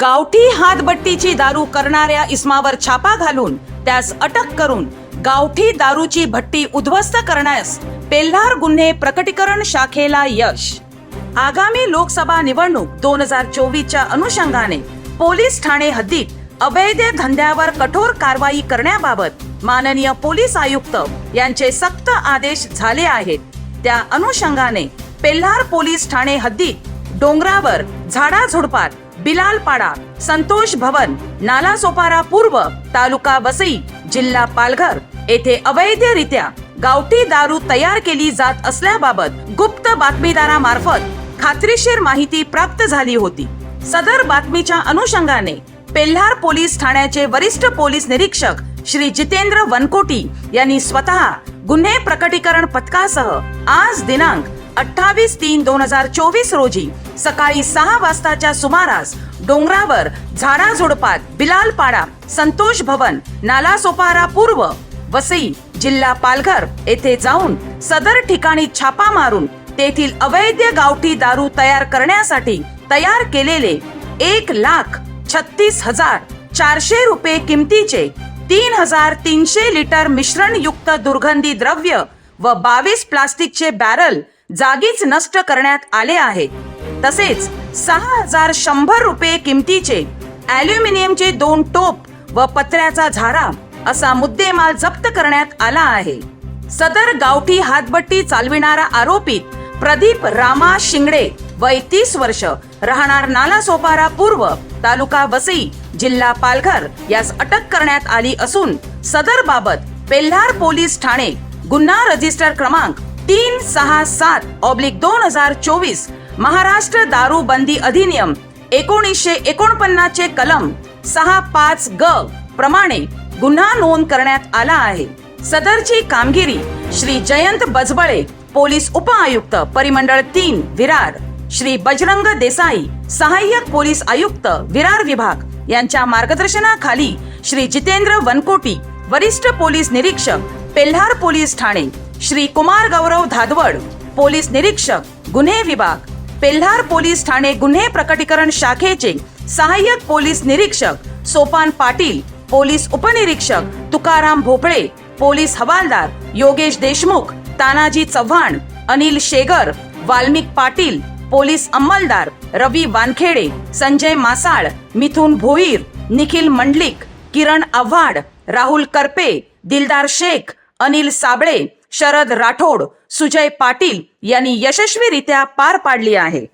गावठी हातबट्टीची दारू करणाऱ्या इस्मावर छापा घालून त्यास अटक करून गावठी दारूची भट्टी उद्ध्वस्त करण्यास पेल्हार गुन्हे प्रकटीकरण शाखेला यश. आगामी लोकसभा निवडणूक दोन हजार चोवीसच्या अनुषंगाने पोलीस ठाणे हद्दीत अवैध धंद्यावर कठोर कारवाई करण्याबाबत माननीय पोलीस आयुक्त यांचे सक्त आदेश झाले आहेत. त्या अनुषंगाने पेल्हार पोलीस ठाणे हद्दीत डोंगरावर झाडाझुडपात बिलालपाडा संतोष भवन नाला सोपारा पूर्व तालुका वसई जिल्हा पालघर. येथे अवैधरित्या गावठी दारू तयार केली जात असल्याबाबत गुप्त बातमीदारामार्फत खात्रीशीर माहिती प्राप्त झाली होती. सदर बातमीच्या अनुषंगाने पेल्हार पोलीस ठाण्याचे वरिष्ठ पोलीस निरीक्षक श्री जितेंद्र वनकोटी यांनी स्वतः गुन्हे प्रकटीकरण पथकासह आज दिनांक अठ्ठावीस तीन दोन हजार चोवीस रोजी सकाळी सहा वाजताच्या सुमारास डोंगरावर झाडाझुडपात बिलालपाडा संतोष भवन नाला सोपारा पूर्व वसई जिल्हा पालघर येथे जाऊन सदर ठिकाणी छापा मारून तेथील अवैध गावठी दारू तयार करण्यासाठी तयार केलेले एक लाख छत्तीस हजार चारशे रुपये किमतीचे तीन हजार तीनशे लिटर मिश्रण युक्त दुर्गंधी द्रव्य व बावीस प्लास्टिकचे बॅरल जागीच नष्ट करण्यात आले आहे. तसेच सहा हजार शंभर रुपये किमतीचे ॲल्युमिनियमचे दोन टोप व पत्र्याचा झारा असा मुद्देमाल जप्त करण्यात आला आहे. सदर गावठी हातबट्टी चालविणारा आरोपित प्रदीप रामा शिंगडे वय तीस वर्ष राहणार नालासोपारा पूर्व तालुका वसई जिल्हा पालघर यास अटक करण्यात आली असून सदर बाबत पेल्हार पोलीस ठाणे गुन्हा रजिस्टर क्रमांक तीन सहा सात ऑब्लिक दोन हजार चोवीस महाराष्ट्र दारू बंदी अधिनियम एकोणीसशे एकोणपन्नास चे कलम सहा पाच ग प्रमाणे गुन्हा नोंद करण्यात आला आहे. सदरची कामगिरी श्री जयंत बजबळे पोलीस उपआयुक्त परिमंडळ तीन विरार. श्री बजरंग देसाई सहाय्यक पोलीस आयुक्त विरार विभाग. यांच्या मार्गदर्शनाखाली श्री जितेंद्र वनकोटी वरिष्ठ पोलीस निरीक्षक पेल्हार पोलीस ठाणे. श्री कुमार गौरव धादवड पोलीस निरीक्षक गुन्हे विभाग पेल्हार पोलीस ठाणे गुन्हे प्रकटीकरण शाखेचे सहाय्यक पोलीस निरीक्षक सोपान पाटील पोलीस उपनिरीक्षक तुकाराम भोपळे पोलीस हवालदार योगेश देशमुख तानाजी चव्हाण अनिल शेगर वाल्मिक पाटील पोलीस अंमलदार रवी वानखेडे संजय मासाळ मिथुन भोईर निखिल मंडलिक किरण आव्हाड राहुल करपे दिलदार शेख अनिल साबळे शरद राठोड सुजय पाटील यांनी यशस्वीरित्या पार पाडली आहे.